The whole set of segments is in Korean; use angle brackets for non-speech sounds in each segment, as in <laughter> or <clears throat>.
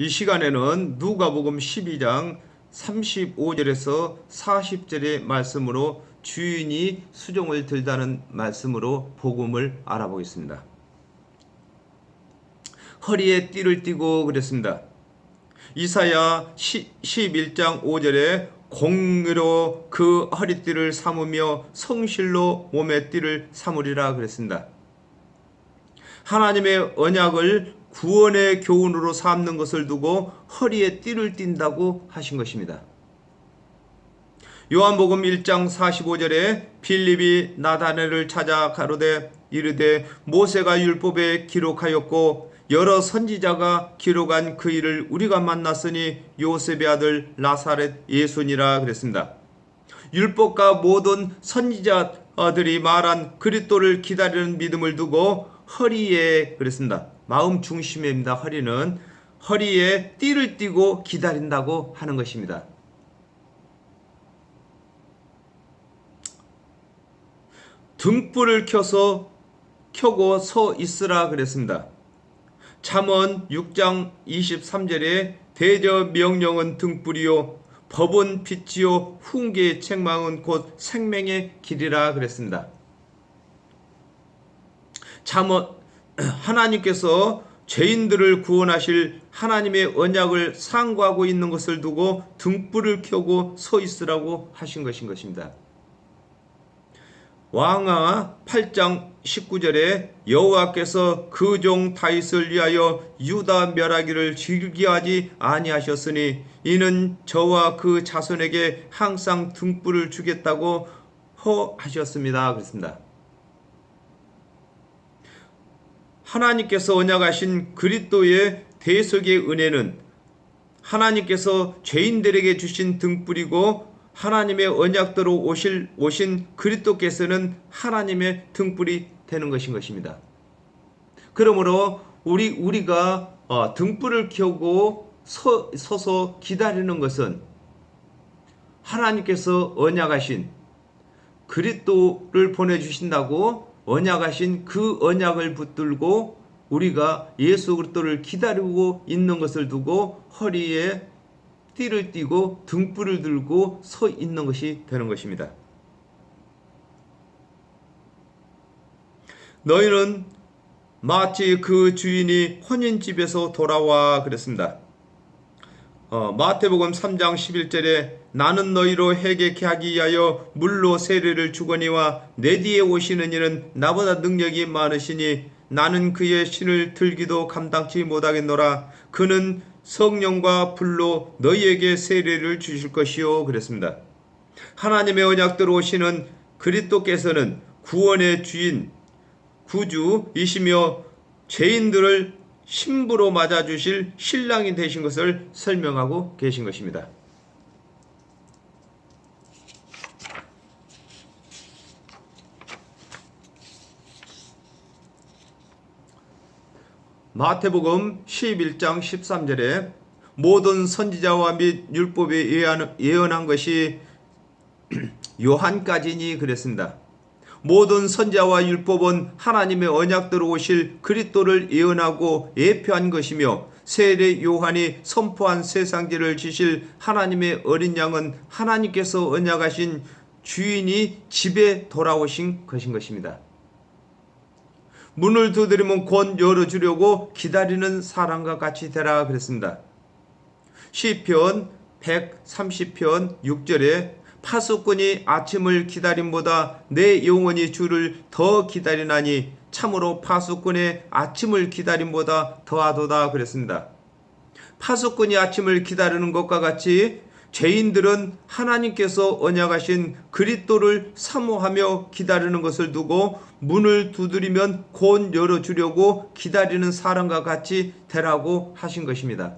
이 시간에는 누가복음 12장 35절에서 40절의 말씀으로 주인이 수종을 들다는 말씀으로 복음을 알아보겠습니다. 허리에 띠를 띠고 그랬습니다. 이사야 11장 5절에 공의로 그 허리띠를 삼으며 성실로 몸의 띠를 삼으리라 그랬습니다. 하나님의 언약을 구원의 교훈으로 삼는 것을 두고 허리에 띠를 띈다고 하신 것입니다. 요한복음 1장 45절에 빌립이 나다네를 찾아 가로되 이르되 모세가 율법에 기록하였고 여러 선지자가 기록한 그 일을 우리가 만났으니 요셉의 아들 나사렛 예수니라 그랬습니다. 율법과 모든 선지자들이 말한 그리스도를 기다리는 믿음을 두고 허리에 그랬습니다. 마음 중심입니다. 허리는 허리에 띠를 띠고 기다린다고 하는 것입니다. 등불을 켜서 켜고 서 있으라 그랬습니다. 잠언 6장 23절에 대저 명령은 등불이요 법은 빛이요 훈계의 책망은 곧 생명의 길이라 그랬습니다. 잠언 <clears throat> 하나님께서 죄인들을 구원하실 하나님의 언약을 상고하고 있는 것을 두고 등불을 켜고 서 있으라고 하신 것인 것입니다. 왕하 8장 19절에 여호와께서 그 종 다윗을 위하여 유다 멸하기를 즐기하지 아니하셨으니 이는 저와 그 자손에게 항상 등불을 주겠다고 허하셨습니다. 그렇습니다. 하나님께서 언약하신 그리스도의 대속의 은혜는 하나님께서 죄인들에게 주신 등불이고 하나님의 언약대로 오실 오신 그리스도께서는 하나님의 등불이 되는 것인 것입니다. 그러므로 우리 우리가 어, 등불을 켜고 서, 서서 기다리는 것은 하나님께서 언약하신 그리스도를 보내 주신다고 언약하신 그 언약을 붙들고 우리가 예수 그리스도를 기다리고 있는 것을 두고 허리에 띠를 띠고 등불을 들고 서 있는 것이 되는 것입니다. 너희는 마치 그 주인이 혼인집에서 돌아와 그랬습니다. 어, 마태복음 3장 11절에 나는 너희로 회개케 하기 위하여 물로 세례를 주거니와 내 뒤에 오시는 이는 나보다 능력이 많으시니 나는 그의 신을 들기도 감당치 못하겠노라 그는 성령과 불로 너희에게 세례를 주실 것이요 그랬습니다. 하나님의 언약대로 오시는 그리스도께서는 구원의 주인 구주이시며 죄인들을 신부로 맞아 주실 신랑이 되신 것을 설명하고 계신 것입니다. 마태복음 11장 13절에 모든 선지자와 및 율법에 예언한 것이 <clears throat> 요한까지니 그랬습니다. 모든 선자와 율법은 하나님의 언약대로 오실 그리스도를 예언하고 예표한 것이며 세례 요한이 선포한 세상지를 지실 하나님의 어린 양은 하나님께서 언약하신 주인이 집에 돌아오신 것인 것입니다. 문을 두드리면 곧 열어주려고 기다리는 사람과 같이 되라 그랬습니다. 시편 130편 6절에 파수꾼이 아침을 기다림보다 내 영혼이 주를 더 기다리나니 참으로 파수꾼의 아침을 기다림보다 더하도다 그랬습니다. 파수꾼이 아침을 기다리는 것과 같이 죄인들은 하나님께서 언약하신 그리스도를 사모하며 기다리는 것을 두고 문을 두드리면 곧 열어주려고 기다리는 사람과 같이 되라고 하신 것입니다.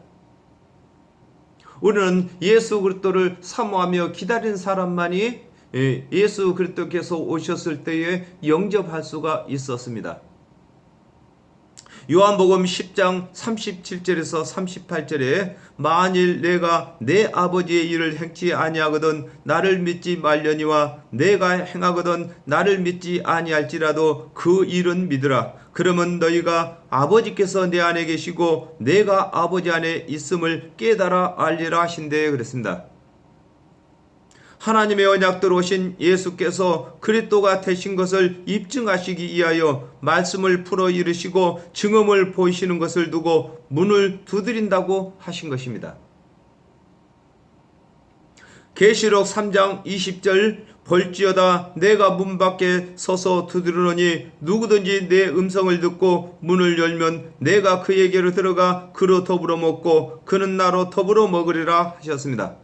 우리는 예수 그리스도를 사모하며 기다린 사람만이 예, 예수 그리스도께서 오셨을 때에 영접할 수가 있었습니다. 요한복음 10장 37절에서 38절에 만일 내가 내 아버지의 일을 행치 아니하거든 나를 믿지 말려니와 내가 행하거든 나를 믿지 아니할지라도 그 일은 믿으라 그러면 너희가 아버지께서 내 안에 계시고 내가 아버지 안에 있음을 깨달아 알리라 하신대 그랬습니다. 하나님의 언약대로 오신 예수께서 그리스도가 되신 것을 입증하시기 위하여 말씀을 풀어 이르시고 증언을 보이시는 것을 두고 문을 두드린다고 하신 것입니다. 계시록 3장 20절 볼지어다 내가 문 밖에 서서 두드리노니 누구든지 내 음성을 듣고 문을 열면 내가 그에게로 들어가 그로 더불어 먹고 그는 나로 더불어 먹으리라 하셨습니다.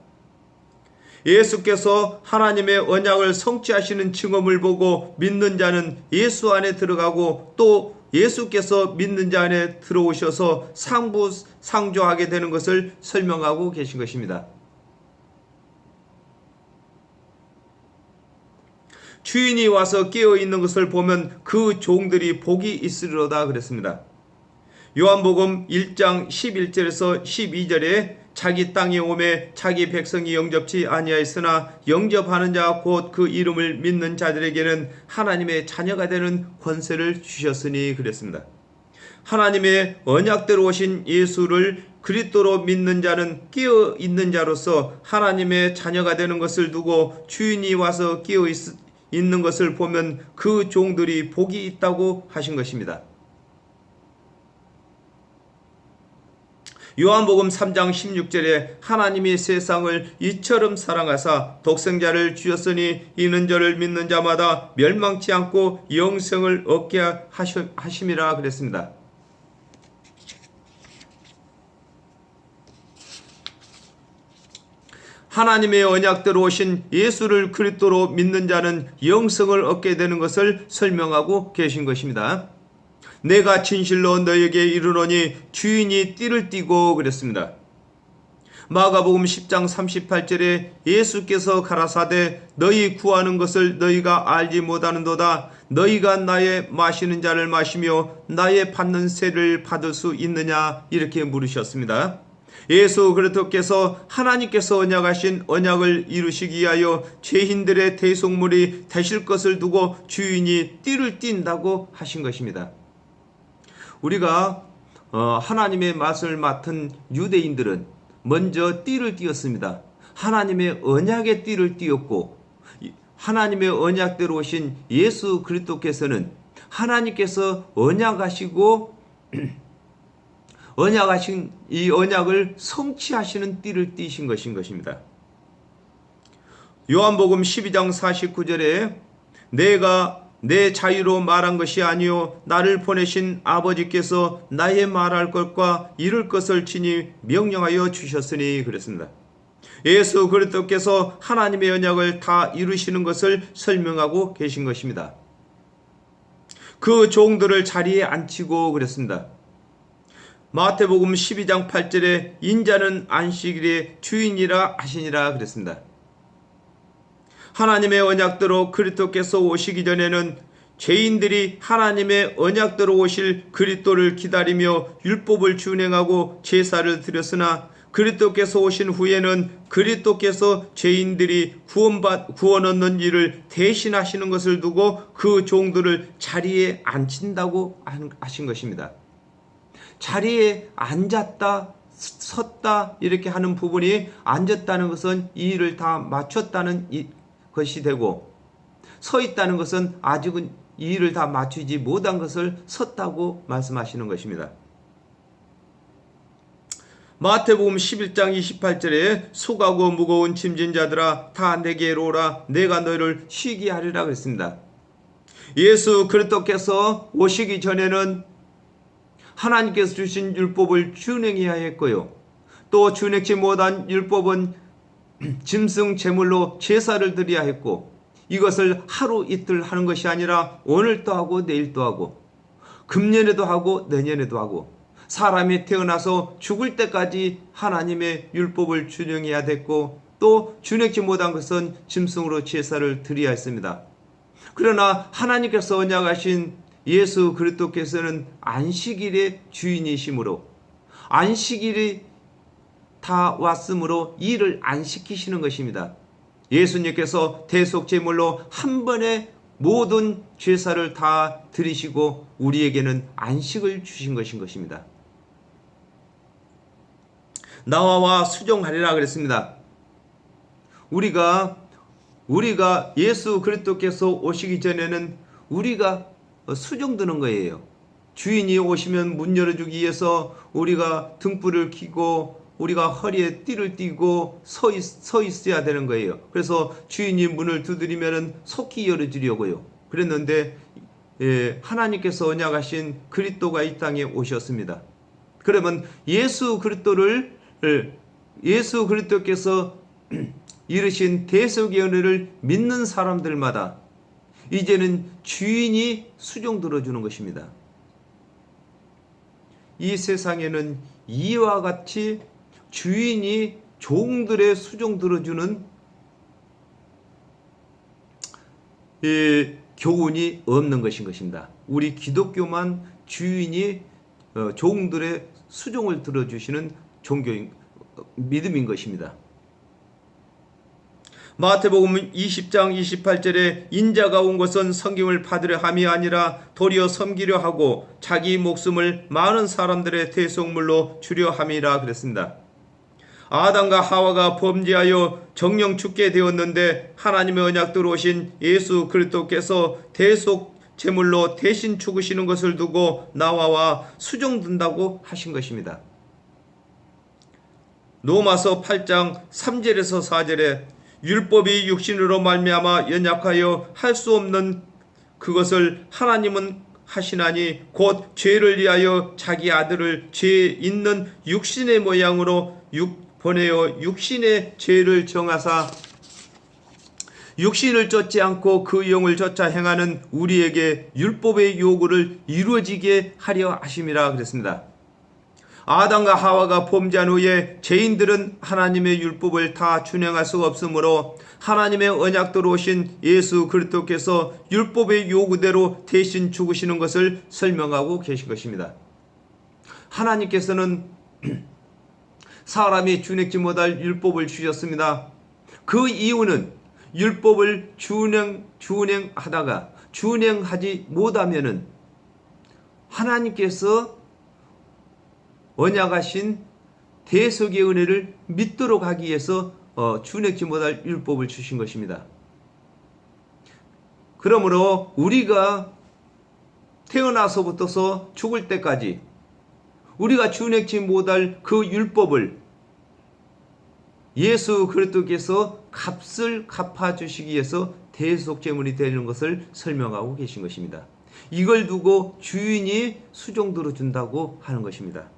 예수께서 하나님의 언약을 성취하시는 증언을 보고 믿는 자는 예수 안에 들어가고 또 예수께서 믿는 자 안에 들어오셔서 상부 상조하게 되는 것을 설명하고 계신 것입니다. 주인이 와서 깨어 있는 것을 보면 그 종들이 복이 있으리로다 그랬습니다. 요한복음 1장 11절에서 12절에 자기 땅에 오매 자기 백성이 영접치 아니하였으나 영접하는 자 곧 그 이름을 믿는 자들에게는 하나님의 자녀가 되는 권세를 주셨으니 그랬습니다. 하나님의 언약대로 오신 예수를 그리스도로 믿는 자는 깨어 있는 자로서 하나님의 자녀가 되는 것을 두고 주인이 와서 있, 있는 것을 보면 그 종들이 복이 있다고 하신 것입니다. 요한복음 3장 16절에 하나님이 세상을 이처럼 사랑하사 독생자를 주셨으니 이는 저를 믿는 자마다 멸망치 않고 영생을 얻게 하심이라 그랬습니다. 하나님의 언약대로 오신 예수를 그리스도로 믿는 자는 영성을 얻게 되는 것을 설명하고 계신 것입니다. 내가 진실로 너에게 이르노니 주인이 띠를 띠고 그랬습니다. 마가복음 10장 38절에 예수께서 가라사대 너희 구하는 것을 너희가 알지 못하는도다 너희가 나의 마시는 자를 마시며 나의 받는 세를 받을 수 있느냐 이렇게 물으셨습니다. 예수 그리스도께서 하나님께서 언약하신 언약을 이루시기 위하여 죄인들의 대속물이 되실 것을 두고 주인이 띠를 띈다고 하신 것입니다. 우리가 어, 하나님의 맛을 맡은 유대인들은 먼저 띠를 띄었습니다. 하나님의 언약의 띠를 띄었고 하나님의 언약대로 오신 예수 그리스도께서는 하나님께서 언약하시고 <clears throat> 언약하신 이 언약을 성취하시는 띠를 띠신 것인 것입니다. 요한복음 12장 49절에 내가 내 자유로 말한 것이 아니요 나를 보내신 아버지께서 나의 말할 것과 이룰 것을 친히 명령하여 주셨으니 그랬습니다. 예수 그리스도께서 하나님의 언약을 다 이루시는 것을 설명하고 계신 것입니다. 그 종들을 자리에 앉히고 그랬습니다. 마태복음 12장 8절에 인자는 안식일의 주인이라 하시니라 그랬습니다. 하나님의 언약대로 그리스도께서 오시기 전에는 죄인들이 하나님의 언약대로 오실 그리스도를 기다리며 율법을 준행하고 제사를 드렸으나 그리스도께서 오신 후에는 그리스도께서 죄인들이 구원받 구원 얻는 일을 대신하시는 것을 두고 그 종들을 자리에 앉힌다고 하신 것입니다. 자리에 앉았다 섰다 이렇게 하는 부분이 앉았다는 것은 이 일을 다 마쳤다는 것이 되고 서 있다는 것은 아직은 이 일을 다 맞추지 못한 것을 섰다고 말씀하시는 것입니다. 마태복음 11장 28절에 수고하고 무거운 짐진 자들아 다 내게로 오라 내가 너희를 쉬게 하리라 그랬습니다. 예수 그리스도께서 오시기 전에는 하나님께서 주신 율법을 준행해야 했고요. 또 준행치 못한 율법은 <clears throat> 짐승 제물로 제사를 드려야 했고 이것을 하루 이틀 하는 것이 아니라 오늘도 하고 내일도 하고 금년에도 하고 내년에도 하고 사람이 태어나서 죽을 때까지 하나님의 율법을 준행해야 됐고 또 준행치 못한 것은 짐승으로 제사를 드려야 했습니다. 그러나 하나님께서 언약하신 예수 그리스도께서는 안식일의 주인이시므로 안식일이 다 왔으므로 일을 안 시키시는 것입니다. 예수님께서 대속 제물로 한 번에 모든 죄사를 다 들이시고 우리에게는 안식을 주신 것인 것입니다. 나와와 수종하리라 그랬습니다. 우리가 우리가 예수 그리스도께서 오시기 전에는 우리가 수종드는 거예요. 주인이 오시면 문 열어주기 위해서 우리가 등불을 켜고 우리가 허리에 띠를 띠고 서, 있, 서 있어야 되는 거예요. 그래서 주인이 문을 두드리면 속히 열어주려고요. 그랬는데 예, 하나님께서 언약하신 그리스도가 이 땅에 오셨습니다. 그러면 예수 그리스도를 예수 그리스도께서 <clears throat> 이르신 대속의 은혜를 믿는 사람들마다 이제는 주인이 수종 들어주는 것입니다. 이 세상에는 이와 같이 주인이 종들의 수종 들어주는 이 교훈이 없는 것인 것입니다. 우리 기독교만 주인이 어, 종들의 수종을 들어주시는 종교인 믿음인 것입니다. 마태복음 20장 28절에 인자가 온 것은 성경을 받으려 함이 아니라 도리어 섬기려 하고 자기 목숨을 많은 사람들의 대속물로 주려 함이라 그랬습니다. 아담과 하와가 범죄하여 정령 죽게 되었는데 하나님의 언약대로 오신 예수 그리스도께서 대속 제물로 대신 죽으시는 것을 두고 나와와 수종든다고 하신 것입니다. 로마서 8장 3절에서 4절에 율법이 육신으로 말미암아 연약하여 할 수 없는 그것을 하나님은 하시나니 곧 죄를 위하여 자기 아들을 죄 있는 육신의 모양으로 육, 보내어 육신의 죄를 정하사 육신을 쫓지 않고 그 영을 쫓아 행하는 우리에게 율법의 요구를 이루어지게 하려 하심이라 그랬습니다. 아담과 하와가 범죄한 후에 죄인들은 하나님의 율법을 다 준행할 수가 없으므로 하나님의 언약도로 오신 예수 그리스도께서 율법의 요구대로 대신 죽으시는 것을 설명하고 계신 것입니다. 하나님께서는 <clears throat> 사람이 준행치 못할 율법을 주셨습니다. 그 이유는 율법을 준행 준행하다가 준행하지 못하면은 하나님께서 언약하신 대속의 은혜를 믿도록 하기 위해서 어, 준행치 못할 율법을 주신 것입니다. 그러므로 우리가 태어나서부터서 죽을 때까지 우리가 준행치 못할 그 율법을 예수 그리스도께서 값을 갚아 주시기 위해서 대속 제물이 되는 것을 설명하고 계신 것입니다. 이걸 두고 주인이 수종 들어준다고 하는 것입니다.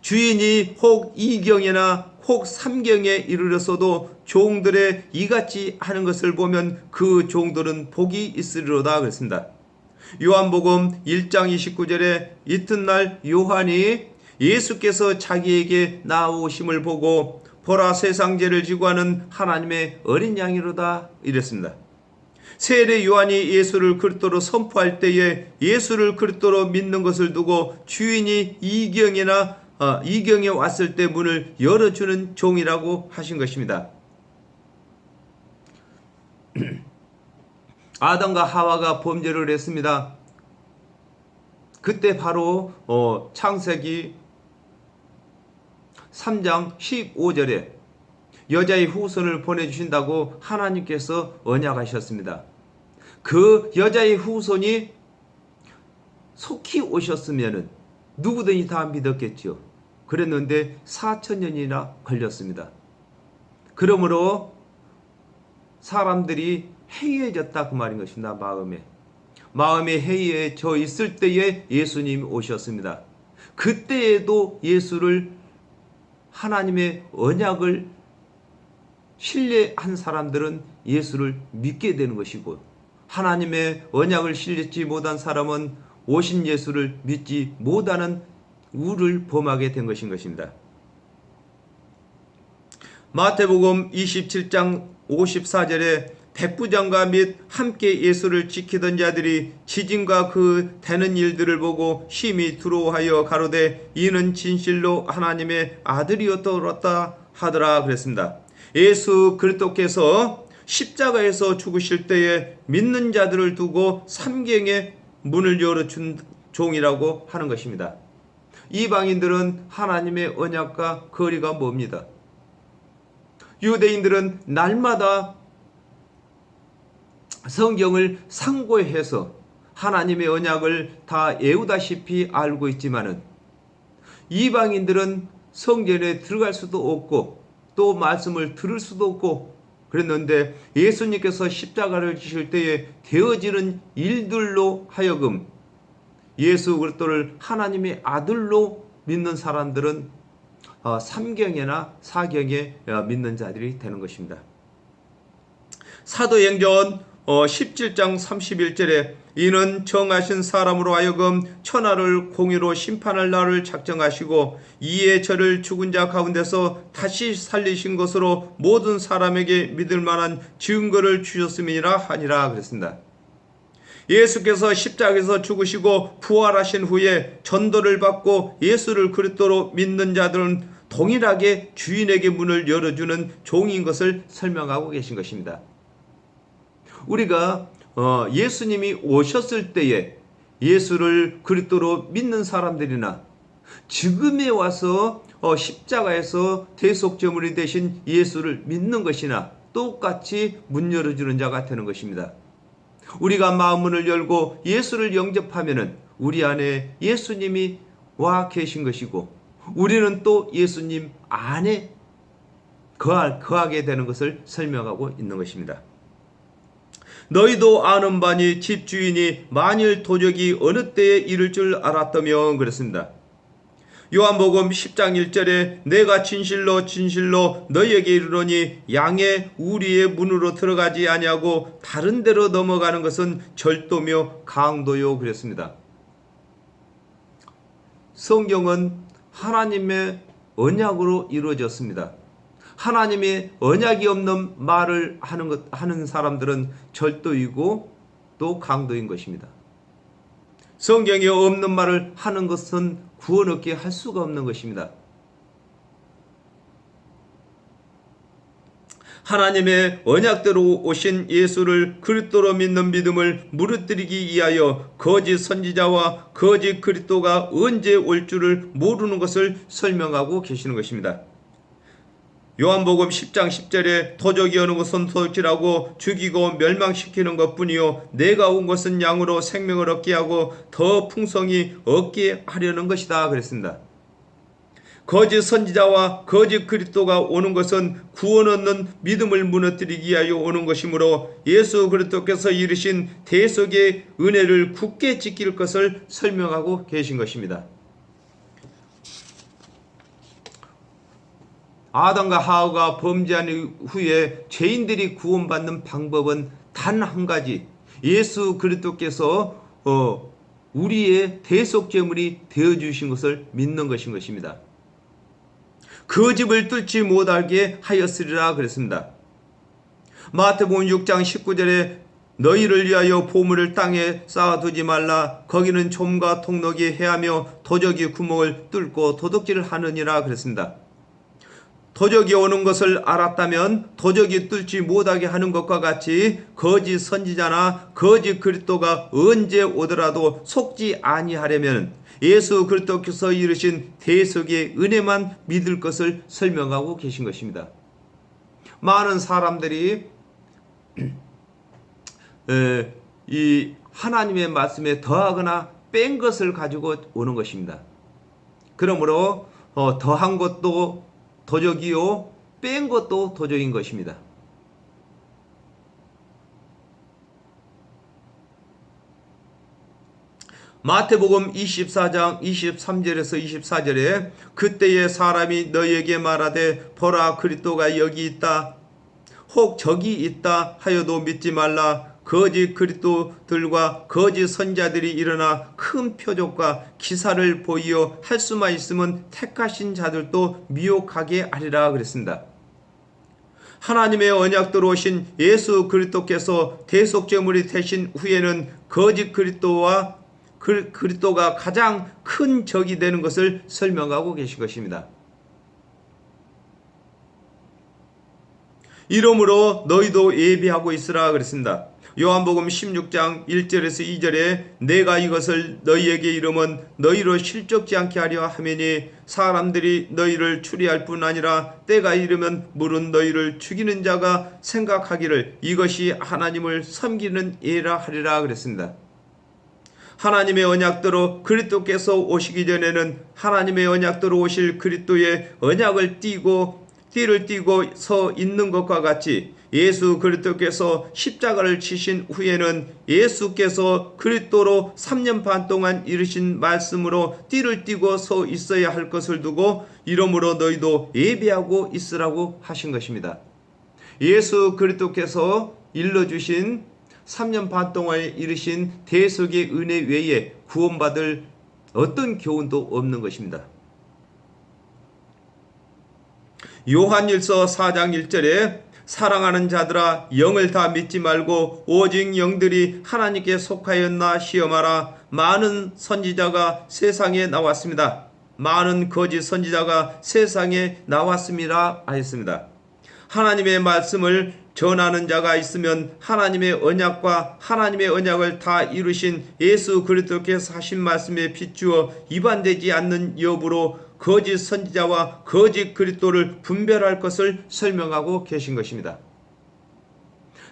주인이 혹 이경이나 혹 삼경에 이르렀어도 종들의 이같이 하는 것을 보면 그 종들은 복이 있으리로다 그랬습니다. 요한복음 1장 29절에 이튿날 요한이 예수께서 자기에게 나오심을 보고 보라 세상 죄를 지고 하는 하나님의 어린 양이로다 이랬습니다. 세례 요한이 예수를 그리스도로 선포할 때에 예수를 그리스도로 믿는 것을 두고 주인이 이경이나 어, 이경에 왔을 때 문을 열어주는 종이라고 하신 것입니다. <clears throat> 아담과 하와가 범죄를 했습니다. 그때 바로 어, 창세기 3장 15절에 여자의 후손을 보내주신다고 하나님께서 언약하셨습니다. 그 여자의 후손이 속히 오셨으면 누구든지 다 믿었겠죠. 그랬는데 4천년이나 걸렸습니다. 그러므로 사람들이 해이해졌다 그 말인 것입니다. 마음에. 마음에 해이해져 있을 때에 예수님이 오셨습니다. 그때에도 예수를 하나님의 언약을 신뢰한 사람들은 예수를 믿게 되는 것이고 하나님의 언약을 신뢰치 못한 사람은 오신 예수를 믿지 못하는 우를 범하게 된 것인 것입니다. 마태복음 27장 54절에 백부장과 및 함께 예수를 지키던 자들이 지진과 그 되는 일들을 보고 심히 두려워하여 가로되 이는 진실로 하나님의 아들이었더라 하더라 그랬습니다. 예수 그리스도께서 십자가에서 죽으실 때에 믿는 자들을 두고 삼경의 문을 열어준 종이라고 하는 것입니다. 이방인들은 하나님의 언약과 거리가 멉니다. 유대인들은 날마다 성경을 상고해서 하나님의 언약을 다 외우다시피 알고 있지만은 이방인들은 성전에 들어갈 수도 없고 또 말씀을 들을 수도 없고 그랬는데 예수님께서 십자가를 지실 때에 되어지는 일들로 하여금 예수 그리스도를 하나님의 아들로 믿는 사람들은 어, 삼경에나 사경에 어, 믿는 자들이 되는 것입니다. 사도행전 어, 17장 31절에 이는 정하신 사람으로 하여금 천하를 공의로 심판할 날을 작정하시고 이에 저를 죽은 자 가운데서 다시 살리신 것으로 모든 사람에게 믿을 만한 증거를 주셨음이라 하니라 그랬습니다. 예수께서 십자가에서 죽으시고 부활하신 후에 전도를 받고 예수를 그리스도로 믿는 자들은 동일하게 주인에게 문을 열어주는 종인 것을 설명하고 계신 것입니다. 우리가 어, 예수님이 오셨을 때에 예수를 그리스도로 믿는 사람들이나 지금에 와서 어, 십자가에서 대속제물이 되신 예수를 믿는 것이나 똑같이 문 열어주는 자가 되는 것입니다. 우리가 마음문을 열고 예수를 영접하면은 우리 안에 예수님이 와 계신 것이고 우리는 또 예수님 안에 거하, 거하게 되는 것을 설명하고 있는 것입니다. 너희도 아는 바니 집주인이 만일 도적이 어느 때에 이를 줄 알았다면 그랬습니다. 요한복음 10장 1절에 내가 진실로 진실로 너희에게 이르노니 양의 우리의 문으로 들어가지 아니하고 다른 데로 넘어가는 것은 절도며 강도요 그랬습니다. 성경은 하나님의 언약으로 이루어졌습니다. 하나님의 언약이 없는 말을 하는 것 하는 사람들은 절도이고 또 강도인 것입니다. 성경에 없는 말을 하는 것은 구원 얻게 할 수가 없는 것입니다. 하나님의 언약대로 오신 예수를 그리스도로 믿는 믿음을 무너뜨리기 위하여 거짓 선지자와 거짓 그리스도가 언제 올 줄을 모르는 것을 설명하고 계시는 것입니다. 요한복음 10장 10절에 도적이 어느 것은 도둑질하고 죽이고 멸망시키는 것뿐이요 내가 온 것은 양으로 생명을 얻게 하고 더 풍성히 얻게 하려는 것이다 그랬습니다. 거짓 선지자와 거짓 그리스도가 오는 것은 구원 얻는 믿음을 무너뜨리기 위하여 오는 것이므로 예수 그리스도께서 이르신 대속의 은혜를 굳게 지킬 것을 설명하고 계신 것입니다. 아담과 하와가 범죄한 후에 죄인들이 구원받는 방법은 단 한 가지. 예수 그리스도께서 어, 우리의 대속 제물이 되어 주신 것을 믿는 것인 것입니다. 그 집을 뚫지 못하게 하였으리라 그랬습니다. 마태복음 6장 19절에 너희를 위하여 보물을 땅에 쌓아두지 말라 거기는 좀과 통록이 해하며 도적이 구멍을 뚫고 도둑질을 하느니라 그랬습니다. 도적이 오는 것을 알았다면 도적이 뚫지 못하게 하는 것과 같이 거짓 선지자나 거짓 그리스도가 언제 오더라도 속지 아니하려면 예수 그리스도께서 이르신 대속의 은혜만 믿을 것을 설명하고 계신 것입니다. 많은 사람들이 <clears throat> 이 하나님의 말씀에 더하거나 뺀 것을 가지고 오는 것입니다. 그러므로 어, 더한 것도 도적이요 뺀 것도 도적인 것입니다. 마태복음 24장 23절에서 24절에 그때에 사람이 너희에게 말하되 보라 그리스도가 여기 있다 혹 저기 있다 하여도 믿지 말라 거짓 그리스도들과 거짓 선자들이 일어나 큰 표적과 기사를 보이어 할 수만 있으면 택하신 자들도 미혹하게 하리라 그랬습니다. 하나님의 언약대로 오신 예수 그리스도께서 대속제물이 되신 후에는 거짓 그리스도와 그리스도가 가장 큰 적이 되는 것을 설명하고 계신 것입니다. 이러므로 너희도 예비하고 있으라 그랬습니다. 요한복음 16장 1절에서 2절에 내가 이것을 너희에게 이름은 너희로 실족지 않게 하려 하매니 사람들이 너희를 추리할 뿐 아니라 때가 이르면 물은 너희를 죽이는 자가 생각하기를 이것이 하나님을 섬기는 예라 하리라 그랬습니다. 하나님의 언약대로 그리스도께서 오시기 전에는 하나님의 언약대로 오실 그리스도의 언약을 띠고 띠를 띠고 서 있는 것과 같이 예수 그리스도께서 십자가를 치신 후에는 예수께서 그리스도로 3년 반 동안 이르신 말씀으로 띠를 띠고 서 있어야 할 것을 두고 이러므로 너희도 예비하고 있으라고 하신 것입니다. 예수 그리스도께서 일러 주신 3년 반 동안에 이르신 대속의 은혜 외에 구원받을 어떤 교훈도 없는 것입니다. 요한일서 4장 1절에 사랑하는 자들아 영을 다 믿지 말고 오직 영들이 하나님께 속하였나 시험하라 많은 선지자가 세상에 나왔습니다. 많은 거짓 선지자가 세상에 나왔습니다 하였습니다. 하나님의 말씀을 전하는 자가 있으면 하나님의 언약과 하나님의 언약을 다 이루신 예수 그리스도께서 하신 말씀에 비추어 위반되지 않는 여부로 거짓 선지자와 거짓 그리스도를 분별할 것을 설명하고 계신 것입니다.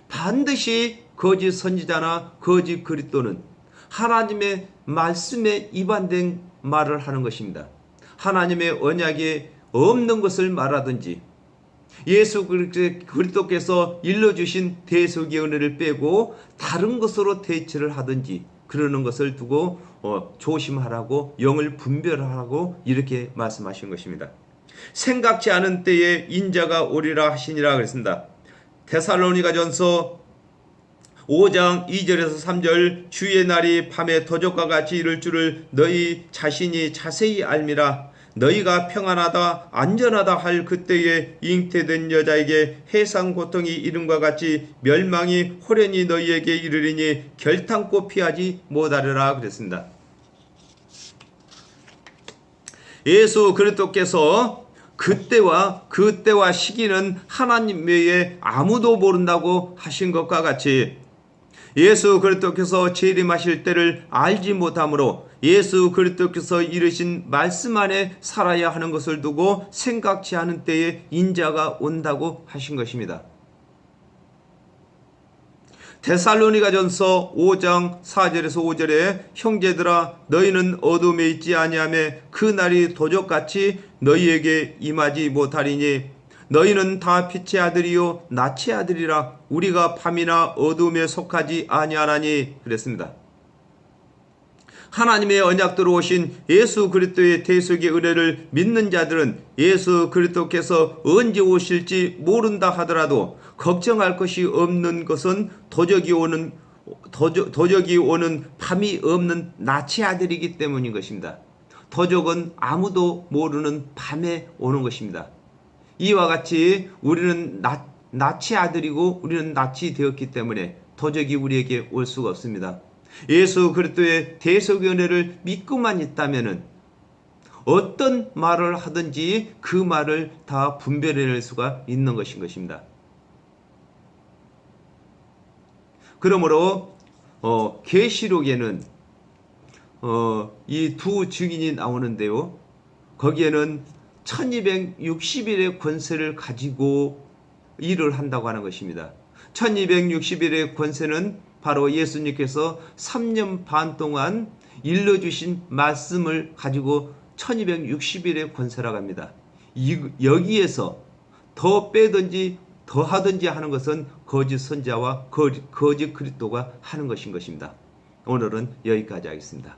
반드시 거짓 선지자나 거짓 그리스도는 하나님의 말씀에 위반된 말을 하는 것입니다. 하나님의 언약에 없는 것을 말하든지 예수 그리스도께서 일러주신 대속의 은혜를 빼고 다른 것으로 대체를 하든지 그러는 것을 두고 어, 조심하라고 영을 분별하라고 이렇게 말씀하신 것입니다. 생각지 않은 때에 인자가 오리라 하시니라 그랬습니다. 데살로니가전서 5장 2절에서 3절 주의 날이 밤에 도적과 같이 이를 줄을 너희 자신이 자세히 알미라 너희가 평안하다 안전하다 할 그때에 잉태된 여자에게 해상 고통이 이름과 같이 멸망이 호련히 너희에게 이르리니 결탄코 피하지 못하리라 그랬습니다. 예수 그리스도께서 그때와 그때와 시기는 하나님 외에 아무도 모른다고 하신 것과 같이 예수 그리스도께서 재림하실 때를 알지 못하므로 예수 그리스도께서 이르신 말씀 안에 살아야 하는 것을 두고 생각지 않은 때에 인자가 온다고 하신 것입니다. 데살로니가전서 5장 4절에서 5절에 형제들아 너희는 어둠에 있지 아니하며 그 날이 도적같이 너희에게 임하지 못하리니 너희는 다 빛의 아들이요 낯의 아들이라 우리가 밤이나 어둠에 속하지 아니하나니 그랬습니다. 하나님의 언약대로 오신 예수 그리스도의 대속의 은혜를 믿는 자들은 예수 그리스도께서 언제 오실지 모른다 하더라도 걱정할 것이 없는 것은 도적이 오는 도적, 도적이 오는 밤이 없는 낯의 아들이기 때문인 것입니다. 도적은 아무도 모르는 밤에 오는 것입니다. 이와 같이 우리는 낯, 낯의 아들이고 우리는 낯이 되었기 때문에 도적이 우리에게 올 수가 없습니다. 예수 그리스도의 대속의 은혜를 믿고만 있다면은 어떤 말을 하든지 그 말을 다 분별해낼 수가 있는 것인 것입니다. 그러므로 어, 계시록에는 어, 이두 증인이 나오는데요. 거기에는 1260일의 권세를 가지고 일을 한다고 하는 것입니다. 1260일의 권세는 바로 예수님께서 3년 반 동안 일러주신 말씀을 가지고 1260일의 권세라고 합니다. 이, 여기에서 더 빼든지 더 하든지 하는 것은 거짓 선자와 거짓, 거짓 그리스도가 하는 것인 것입니다. 오늘은 여기까지 하겠습니다.